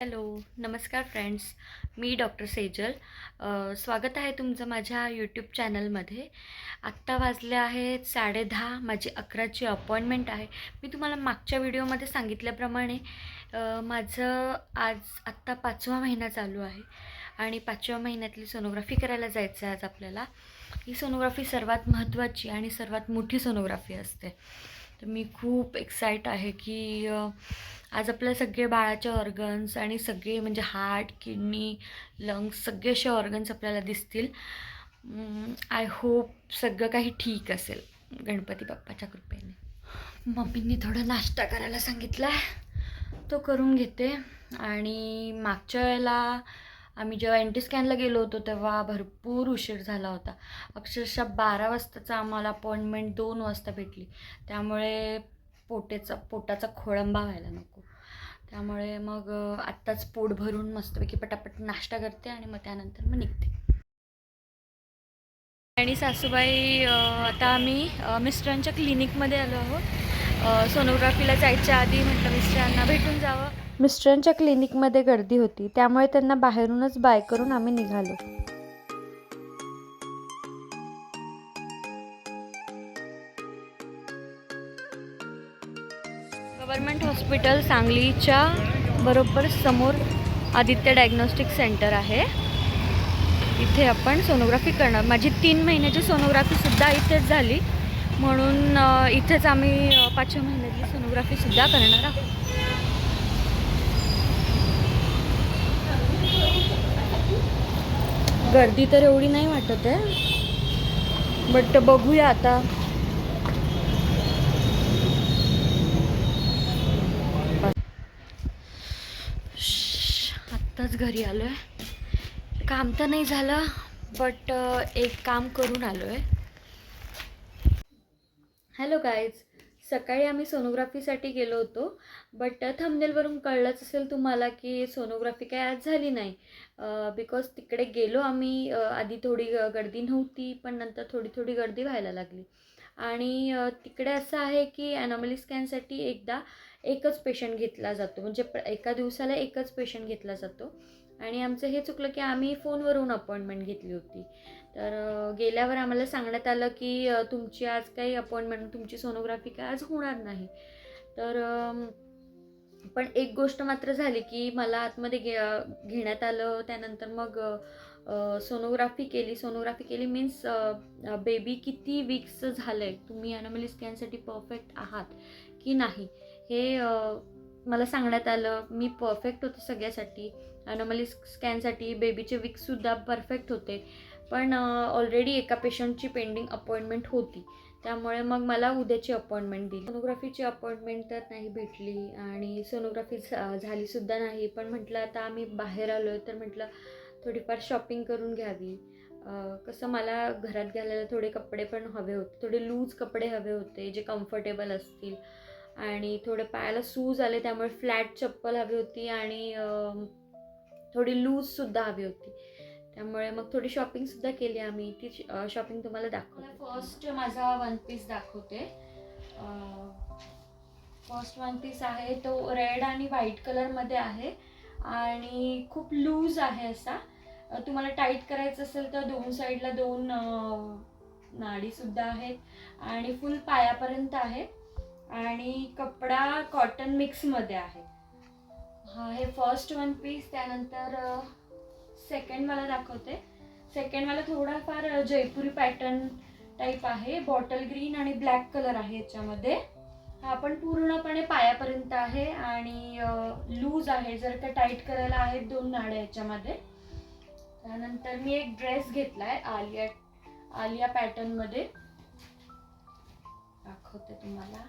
Hello नमस्कार friends. मी doctor Sejal. स्वागत आहे तुमचं माझ्या यूट्यूब चॅनलमध्ये. आत्ता वाजले आहेत साडेदहा माझी अकराची अपॉइंटमेंट आहे. मी तुम्हाला मागच्या व्हिडिओमध्ये सांगितल्याप्रमाणे माझं आज आत्ता पाचवा महिना चालू आहे आणि पाचव्या महिन्यातली सोनोग्राफी करायला जायचं आहे आज आपल्याला. ही सोनोग्राफी सर्वात महत्त्वाची आणि सर्वात मोठी सोनोग्राफी असते. तर मी खूप एक्साईट आहे की आज आपल्या सगळे बाळाचे ऑर्गन्स आणि सगळे म्हणजे हार्ट किडनी लंग्स सगळे असे ऑर्गन्स आपल्याला दिसतील. आय होप सगळं काही ठीक असेल गणपती बाप्पाच्या कृपेने. मम्मींनी थोडा नाश्ता करायला सांगितला तो करून घेते. आणि मागच्या वेळेला आम्ही जेव्हा एन टी स्कॅनला गेलो होतो तेव्हा भरपूर उशीर झाला होता. अक्षरशः बारा वाजताचा आम्हाला अपॉइंटमेंट दोन वाजता भेटली. त्यामुळे पोटेचा पोटाचा खोळंबा व्हायला नको. त्यामुळे मग आत्ताच पोट भरून मस्तपैकी पटापट नाश्ता करते आणि मग त्यानंतर मग निघते. आणि सासूबाई आता आम्ही मिस्टरांच्या क्लिनिकमध्ये आलो आहोत. सोनोग्राफीला जायच्या आधी म्हटलं मिस्टरांना भेटून जावं. मिस्टरांच्या क्लिनिकमध्ये गर्दी होती. त्यामुळे त्यांना बाहेरूनच बाय करून आम्ही निघालो. गव्हर्मेंट हॉस्पिटल सांगलीच्या बरोबर समोर आदित्य डायग्नोस्टिक सेंटर आहे. इथे आपण सोनोग्राफी करणार. माझी तीन महिन्याची सोनोग्राफीसुद्धा इथेच झाली. म्हणून इथेच आम्ही पाचव्या महिन्याची सोनोग्राफीसुद्धा करणार आहोत. गर्दी तर एवढी नाही वाटत आहे. बट बघूया आता. आत्ताच घरी आलो आहे काम तर नाही झालं बट एक काम करून आलो आहे हॅलो गाईज सकाळी आम्ही सोनोग्राफीसाठी गेलो होतो बट थंबनेलवरून कळलंच असेल तुम्हाला की सोनोग्राफी काय आज झाली नाही. बिकॉज तिकडे गेलो आम्ही आधी थोडी ग- गर्दी नव्हती पण नंतर थोडी थोडी गर्दी व्हायला लागली. आणि तिकडे असं आहे की ॲनॉमली स्कॅनसाठी एकदा एकच पेशंट घेतला जातो. म्हणजे एका दिवसाला एकच पेशंट घेतला जातो. आणि आमचं हे चुकलं की आम्ही फोनवरून अपॉइंटमेंट घेतली होती. तर गेल्यावर आम्हाला सांगण्यात आलं की तुमची आज काही अपॉइंटमेंट तुमची सोनोग्राफी काय आज होणार नाही. तर पण एक गोष्ट मात्र झाली की मला आतमध्ये घे घेण्यात आलं. त्यानंतर मग सोनोग्राफी केली सोनोग्राफी केली मीन्स बेबी किती वीक्सचं झालं आहे तुम्ही ॲनॉमली स्कॅनसाठी परफेक्ट आहात की नाही? हे मला सांगण्यात आलं मी परफेक्ट होते सगळ्यासाठी. ॲनॉमली स्कॅनसाठी बेबीचे वीक्ससुद्धा परफेक्ट होते. पण ऑलरेडी एका पेशंटची पेंडिंग अपॉइंटमेंट होती. त्यामुळे मग मला उद्याची अपॉइंटमेंट दिली. सोनोग्राफीची अपॉइंटमेंट तर नाही भेटली आणि सोनोग्राफी झालीसुद्धा नाही. पण म्हटलं आता आम्ही बाहेर आलो आहे तर म्हटलं थोडीफार शॉपिंग करून घ्यावी. कसं मला घरात घालायला थोडे कपडे पण हवे होते थोडे लूज कपडे हवे होते जे कम्फर्टेबल असतील. आणि थोडे पायाला सूज आले त्यामुळे फ्लॅट चप्पल हवी होती आणि थोडी लूजसुद्धा हवी होती. त्यामुळे मग थोडी शॉपिंगसुद्धा केली आम्ही. ती शॉपिंग तुम्हाला दाखवते. फर्स्ट माझा वन पीस दाखवते. फर्स्ट वन पीस आहे तो रेड आणि व्हाईट कलरमध्ये आहे. आणि खूप लूज आहे असा. तुम्हाला टाईट करायचं असेल तर दोन साईडला दोन नाडीसुद्धा आहेत. आणि फुल पायापर्यंत आहे. आणि कपडा कॉटन मिक्समध्ये आहे. हा हे फर्स्ट वन पीस त्यानंतर सेकंड मला दाखवते. सेकंड मला थोडाफार जयपुरी पॅटर्न टाईप आहे. बॉटल ग्रीन आणि ब्लॅक कलर आहे याच्यामध्ये. हा पण पूर्णपणे पायापर्यंत आहे. आणि लूज आहे. जर का टाईट करायला आहेत दोन नाड्या याच्यामध्ये. त्यानंतर मी एक ड्रेस घेतलाय आलिया आलिया पॅटर्नमध्ये दाखवते तुम्हाला.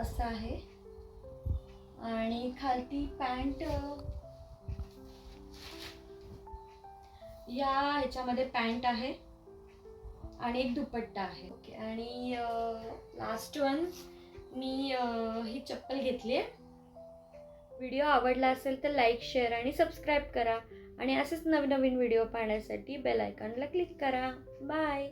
असं आहे. आणि खालती पॅन्ट या ह्याच्यामध्ये पॅन्ट आहे आणि एक दुपट्टा आहे. ओके आणि लास्ट वन मी ही चप्पल घेतली आहे. व्हिडिओ आवडला असेल तर लाईक शेअर आणि सबस्क्राईब करा. आणि असेच नवनवीन व्हिडिओ पाहण्यासाठी बेल आयकॉनला क्लिक करा. बाय